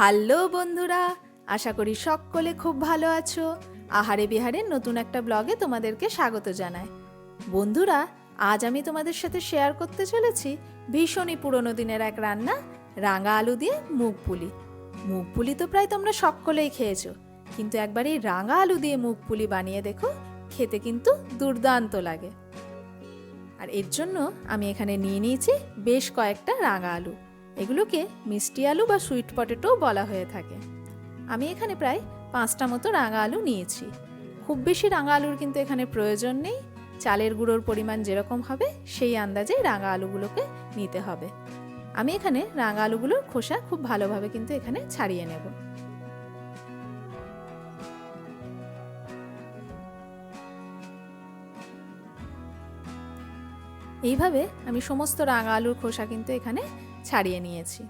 Hello বন্ধুরা, আশা করি সকলে খুব ভালো আছো। আহারে বিহারের নতুন একটা ব্লগে তোমাদেরকে স্বাগত জানাই। বন্ধুরা, আজ আমি তোমাদের সাথে শেয়ার করতে চলেছি ভীষণই পুরনো দিনের এক রান্না, রাঙা আলু দিয়ে মুগ পুলি। পুলি তো প্রায় তোমরা সকলেই খেয়েছো, কিন্তু একবার এই রাঙা আলু দিয়ে মুগ পুলি বানিয়ে দেখো, খেতে কিন্তু দুর্দান্ত লাগে। আর এর জন্য আমি এখানে নিয়ে নিয়েছি বেশ কয়েকটা রাঙা আলু। এগুলোকে মিষ্টি আলু বা সুইট পটেটো বলা হয়ে থাকে। আমি এখানে প্রায় পাঁচটা মতো রাঙা আলু নিয়েছি। খুব বেশি রাঙা আলুর কিন্তু এখানে প্রয়োজন নেই। চালের গুঁড়োর পরিমাণ যেরকম হবে, সেই আন্দাজে রাঙা আলুগুলোকে নিতে হবে। আমি এখানে রাঙা আলুগুলোর খোসা খুব ভালোভাবে কিন্তু এখানে ছাড়িয়ে নেব। এইভাবে আমি সমস্ত রাঙা আলুর খোসা কিন্তু এখানে ছাড়িয়ে নিয়েছি।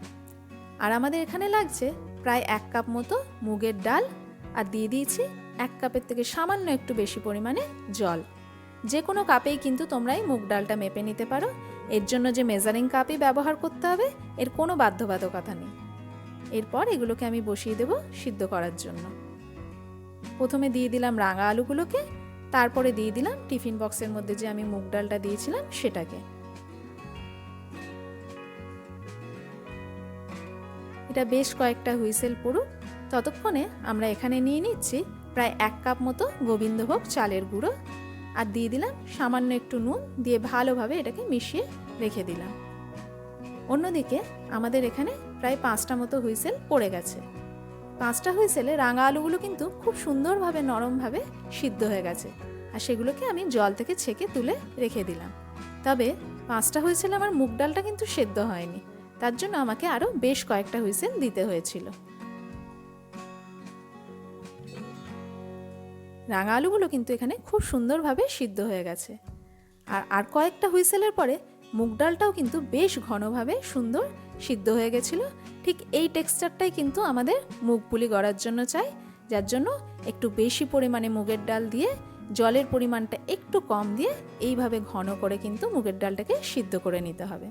আর আমাদের এখানে লাগছে প্রায় এক কাপ মতো মুগের ডাল আর দিয়ে দিয়েছি এক কাপের থেকে সামান্য একটু বেশি পরিমাণে জল। যে কোনো কাপেই কিন্তু তোমরা এই মুগ ডালটা মেপে নিতে পারো। এর জন্য যে মেজারিং কাপই ব্যবহার করতে হবে, এর কোনো বাধ্যবাধকতা নেই। এরপর এগুলোকে আমি বসিয়ে দেব সিদ্ধ করার জন্য। প্রথমে দিয়ে দিলাম রাঙা আলুগুলোকে, তারপরে দিয়ে দিলাম টিফিন বক্সের মধ্যে যে আমি মুগ ডালটা দিয়েছিলাম সেটাকে। এটা বেশ কয়েকটা হুইসেল পড়ুক। ততক্ষণে আমরা এখানে নিয়ে নিচ্ছি প্রায় এক কাপ মতো গোবিন্দভোগ চালের গুঁড়ো। আর দিয়ে দিলাম সামান্য একটু নুন দিয়ে ভালোভাবে এটাকে মিশিয়ে রেখে দিলাম। অন্যদিকে আমাদের এখানে প্রায় পাঁচটা মতো হুইসেল পড়ে গেছে। পাঁচটা হুইসেলে রাঙা আলুগুলো কিন্তু খুব সুন্দরভাবে, নরমভাবে সিদ্ধ হয়ে গেছে। আর সেগুলোকে আমি জল থেকে ছেঁকে তুলে রেখে দিলাম। তবে পাঁচটা হুইসেলে আমার মুগ ডালটা কিন্তু সেদ্ধ হয়নি। তার জন্য আমাকে আরও বেশ কয়েকটা হুইসেল দিতে হয়েছিল। রাঙা আলুগুলো কিন্তু এখানে খুব সুন্দরভাবে সিদ্ধ হয়ে গেছে। আর আর কয়েকটা হুইসেলের পরে মুগ ডালটাও কিন্তু বেশ ঘনভাবে সুন্দর সিদ্ধ হয়ে গেছিল। ঠিক এই টেক্সচারটাই কিন্তু আমাদের মুগ পুলি গড়ার জন্য চাই, যার জন্য একটু বেশি পরিমাণে মুগের ডাল দিয়ে, জলের পরিমাণটা একটু কম দিয়ে এইভাবে ঘন করে কিন্তু মুগের ডালটাকে সিদ্ধ করে নিতে হবে।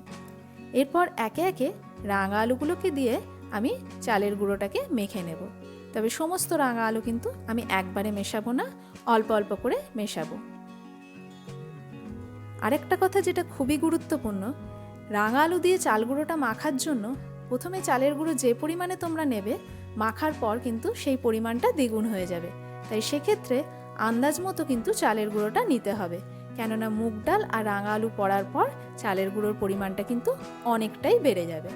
এরপর একে একে রাঙা আলুগুলোকে দিয়ে আমি চালের গুঁড়োটাকে মেখে নেব। তবে সমস্ত রাঙা আলু কিন্তু আমি একবারে মেশাবো না, অল্প অল্প করে মেশাবো। আরেকটা কথা যেটা খুবই গুরুত্বপূর্ণ, রাঙা আলু দিয়ে চাল গুঁড়োটা মাখার জন্য প্রথমে চালের গুঁড়ো যে পরিমাণে তোমরা নেবে, মাখার পর কিন্তু সেই পরিমাণটা দ্বিগুণ হয়ে যাবে। তাই সেক্ষেত্রে আন্দাজ মতো কিন্তু চালের গুঁড়োটা নিতে হবে। কেননা মুগ ডাল আর রাঙা আলু পড়ার পর চালের গুঁড়োর পরিমাণটা কিন্তু অনেকটাই বেড়ে যাবে।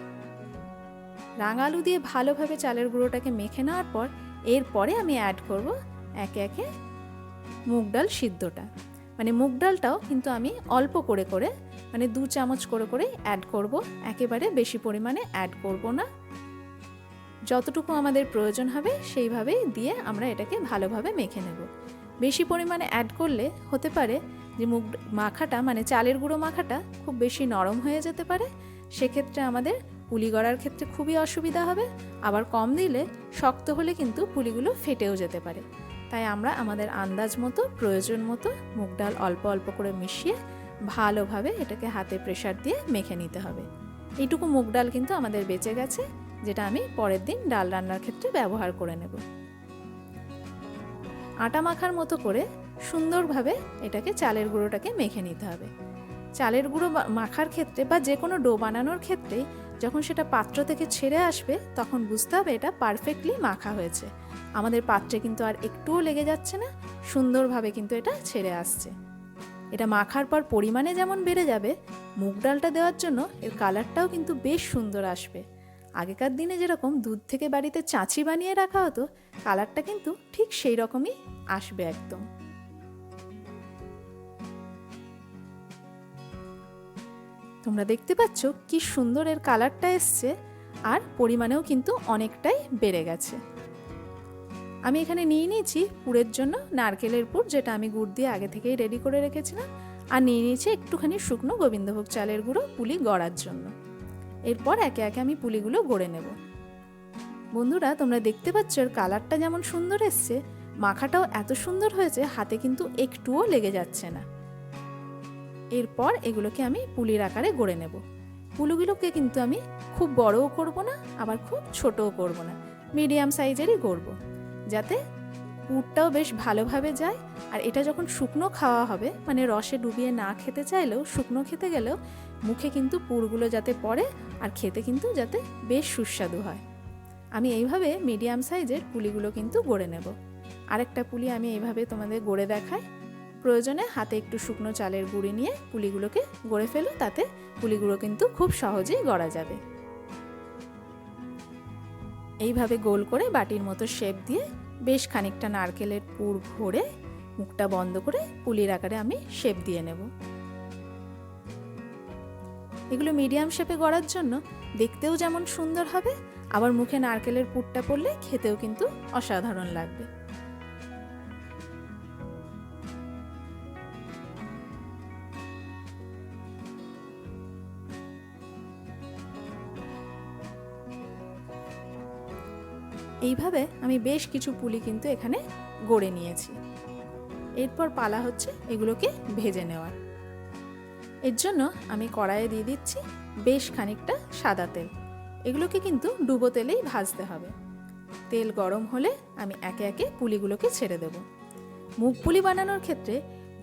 রাঙা আলু দিয়ে ভালোভাবে চালের গুঁড়োটাকে মেখে নেওয়ার পর এরপরে আমি অ্যাড করব একে একে মুগ ডাল সিদ্ধটা। মানে মুগ ডালটাও কিন্তু আমি অল্প করে করে মানে দু চামচ করে করে অ্যাড করব। একেবারে বেশি পরিমাণে অ্যাড করব না। যতটুকু আমাদের প্রয়োজন হবে সেইভাবেই দিয়ে আমরা এটাকে ভালোভাবে মেখে নেব। বেশি পরিমাণে অ্যাড করলে হতে পারে যে মুগ মাখাটা মানে চালের গুঁড়ো মাখাটা খুব বেশি নরম হয়ে যেতে পারে, সেক্ষেত্রে আমাদের পুলি গড়ার ক্ষেত্রে খুবই অসুবিধা হবে। আবার কম দিলে শক্ত হলে কিন্তু পুলিগুলো ফেটেও যেতে পারে। তাই আমরা আমাদের আন্দাজ মতো, প্রয়োজন মতো মুগ ডাল অল্প অল্প করে মিশিয়ে ভালোভাবে এটাকে হাতে প্রেশার দিয়ে মেখে নিতে হবে। এইটুকু মুগ ডাল কিন্তু আমাদের বেঁচে গেছে, যেটা আমি পরের দিন ডাল রান্নার ক্ষেত্রে ব্যবহার করে নেব। আটা মাখার মতো করে সুন্দরভাবে এটাকে চালের গুঁড়োটাকে মেখে নিতে হবে। চালের গুঁড়ো মাখার ক্ষেত্রে বা যে কোনো ডো বানানোর ক্ষেত্রে যখন সেটা পাত্র থেকে ছেড়ে আসবে, তখন বুঝতে হবে এটা পারফেক্টলি মাখা হয়েছে। আমাদের পাত্রে কিন্তু আর একটুও লেগে যাচ্ছে না, সুন্দরভাবে কিন্তু এটা ছেড়ে আসছে। এটা মাখার পর পরিমাণে যেমন বেড়ে যাবে, মুগ ডালটা দেওয়ার জন্য এর কালারটাও কিন্তু বেশ সুন্দর আসবে। আগেকার দিনে যেরকম দুধ থেকে বাড়িতে চাঁচি বানিয়ে রাখা হতো, কালারটা কিন্তু ঠিক সেই রকমই আসবে একদম। তোমরা দেখতে পাচ্ছ কি সুন্দর এর কালারটা এসছে, আর পরিমাণেও কিন্তু অনেকটাই বেড়ে গেছে। আমি এখানে নিয়ে নিয়েছি পুরের জন্য নারকেলের পুর, যেটা আমি গুড় দিয়ে আগে থেকেই রেডি করে রেখেছিলাম, আর নিয়ে নিয়েছি একটুখানি শুকনো গোবিন্দভোগ চালের গুঁড়ো পুলি গড়ার জন্য। এরপর একে একে আমি পুলিগুলো গড়ে নেব। বন্ধুরা, তোমরা দেখতে পাচ্ছ এর কালারটা যেমন সুন্দর এসছে, মাখাটাও এত সুন্দর হয়েছে, হাতে কিন্তু একটুও লেগে যাচ্ছে না। এরপর এগুলোকে আমি পুলির আকারে গড়ে নেব। পুলুগুলোকে কিন্তু আমি খুব বড়ও করব না, আবার খুব ছোটও করব না, মিডিয়াম সাইজেরই করব যাতে পুরটাও বেশ ভালোভাবে যায়, আর এটা যখন শুকনো খাওয়া হবে মানে রসে ডুবিয়ে না খেতে চাইলেও, শুকনো খেতে গেলেও, মুখে কিন্তু পুরগুলো যাতে পড়ে, আর খেতে কিন্তু যাতে বেশ সুস্বাদু হয়। আমি এইভাবে মিডিয়াম সাইজের পুলিগুলো কিন্তু গড়ে নেব। আরেকটা পুলি আমি এইভাবে তোমাদের গড়ে দেখাই। প্রয়োজনে হাতে একটু শুকনো চালের গুঁড়ি নিয়ে পুলিগুলোকে গড়ে ফেলো, তাতে পুলিগুলো কিন্তু খুব সহজেই গড়া যাবে। এইভাবে গোল করে বাটির মতো শেপ দিয়ে বেশ খানিকটা নারকেলের পুর ভরে মুখটা বন্ধ করে পুলির আকারে আমি শেপ দিয়ে নেব। এগুলো মিডিয়াম শেপে গড়ার জন্য দেখতেও যেমন সুন্দর হবে, আবার মুখে নারকেলের পুরটা পড়লে খেতেও কিন্তু অসাধারণ লাগবে। এইভাবে আমি বেশ কিছু পুলি কিন্তু এখানে গড়ে নিয়েছি। এরপর পালা হচ্ছে এগুলোকে ভেজে নেওয়ার। এর জন্য আমি কড়াইয়ে দিয়ে দিচ্ছি বেশ খানিকটা সাদা তেল। এগুলোকে কিন্তু ডুবো তেলেই ভাজতে হবে। তেল গরম হলে আমি একে একে পুলিগুলোকে ছেড়ে দেব। মুগ পুলি বানানোর ক্ষেত্রে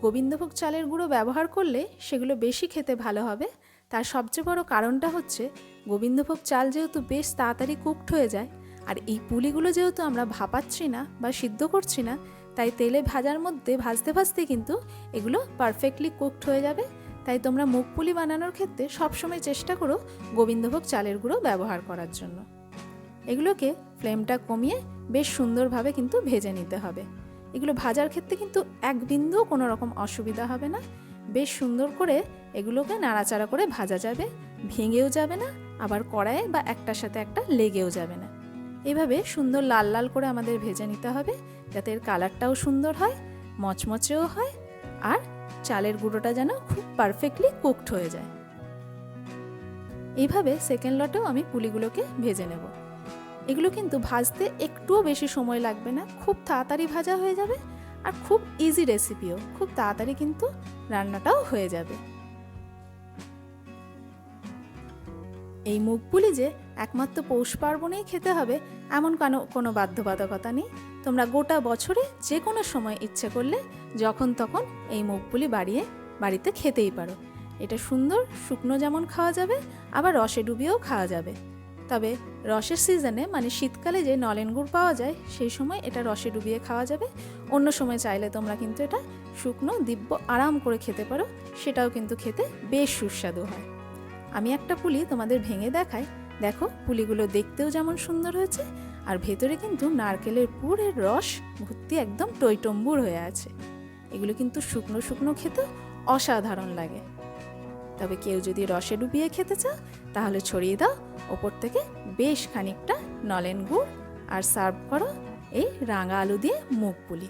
গোবিন্দভোগ চালের গুঁড়ো ব্যবহার করলে সেগুলো বেশি খেতে ভালো হবে। তার সবচেয়ে বড় কারণটা হচ্ছে গোবিন্দভোগ চাল যেহেতু বেশ তাড়াতাড়ি কুকড হয়ে যায় আর এই পুলিগুলো যেহেতু আমরা ভাপাচ্ছি না বা সিদ্ধ করছি না, তাই তেলে ভাজার মধ্যে ভাজতে ভাজতে কিন্তু এগুলো পারফেক্টলি কুকড হয়ে যাবে। তাই তোমরা মুগ পুলি বানানোর ক্ষেত্রে সবসময় চেষ্টা করো গোবিন্দভোগ চালের গুঁড়ো ব্যবহার করার জন্য। এগুলোকে ফ্লেমটা কমিয়ে বেশ সুন্দরভাবে কিন্তু ভেজে নিতে হবে। এগুলো ভাজার ক্ষেত্রে কিন্তু এক বিন্দুও কোনো রকম অসুবিধা হবে না। বেশ সুন্দর করে এগুলোকে নাড়াচাড়া করে ভাজা যাবে, ভেঙেও যাবে না, আবার কড়াইয়ে বা একটার সাথে একটা লেগেও যাবে না। এভাবে সুন্দর লাল লাল করে আমাদের ভেজে নিতে হবে, যাতে এর কালারটাও সুন্দর হয়, মচমচেও হয়, আর চালের গুঁড়োটা যেন খুব পারফেক্টলি কুকড হয়ে যায়। এইভাবে সেকেন্ড লটেও আমি পুলিগুলোকে ভেজে নেব। এগুলো কিন্তু ভাজতে একটুও বেশি সময় লাগবে না, খুব তাড়াতাড়ি ভাজা হয়ে যাবে, আর খুব ইজি রেসিপিও খুব তাড়াতাড়ি কিন্তু রান্নাটাও হয়ে যাবে। এই মুগ পুলি যে একমাত্র পৌষ পার্বণেই খেতে হবে, এমন কোনো কোনো বাধ্যবাধকতা নেই। তোমরা গোটা বছরে যে কোনো সময় ইচ্ছে করলে যখন তখন এই মুগ পুলি বাড়িয়ে, বাড়িতে খেতেই পারো। এটা সুন্দর, শুকনো যেমন খাওয়া যাবে, আবার রসে ডুবিয়েও খাওয়া যাবে। তবে রসের সিজনে মানে শীতকালে যে নলেন গুড় পাওয়া যায়, সেই সময় এটা রসে ডুবিয়ে খাওয়া যাবে। অন্য সময় চাইলে তোমরা কিন্তু এটা শুকনো, দিব্য, আরাম করে খেতে পারো, সেটাও কিন্তু খেতে বেশ সুস্বাদু হয়। আমি একটা পুলি তোমাদের ভেঙে দেখাই। দেখো, পুলিগুলো দেখতেও যেমন সুন্দর হয়েছে, আর ভেতরে কিন্তু নারকেলের পুরের রস ভর্তি একদম টইটম্বুর হয়ে আছে। এগুলো কিন্তু শুকনো শুকনো খেতে অসাধারণ লাগে। তবে কেউ যদি রসে ডুবিয়ে খেতে চাও, তাহলে ছড়িয়ে দাও, ওপর থেকে বেশ খানিকটা নলেন গুড় আর সার্ভ করো এই রাঙা আলু দিয়ে মুখ পুলি।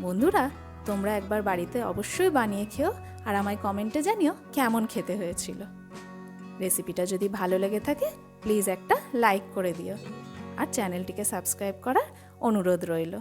বন্ধুরা, তোমরা একবার বাড়িতে অবশ্যই বানিয়ে খেও আর আমায় কমেন্টে জানিও কেমন খেতে হয়েছিল। রেসিপিটা যদি ভালো লেগে থাকে প্লিজ একটা লাইক করে দিও। আর চ্যানেলটিকে সাবস্ক্রাইব করার অনুরোধ রইল।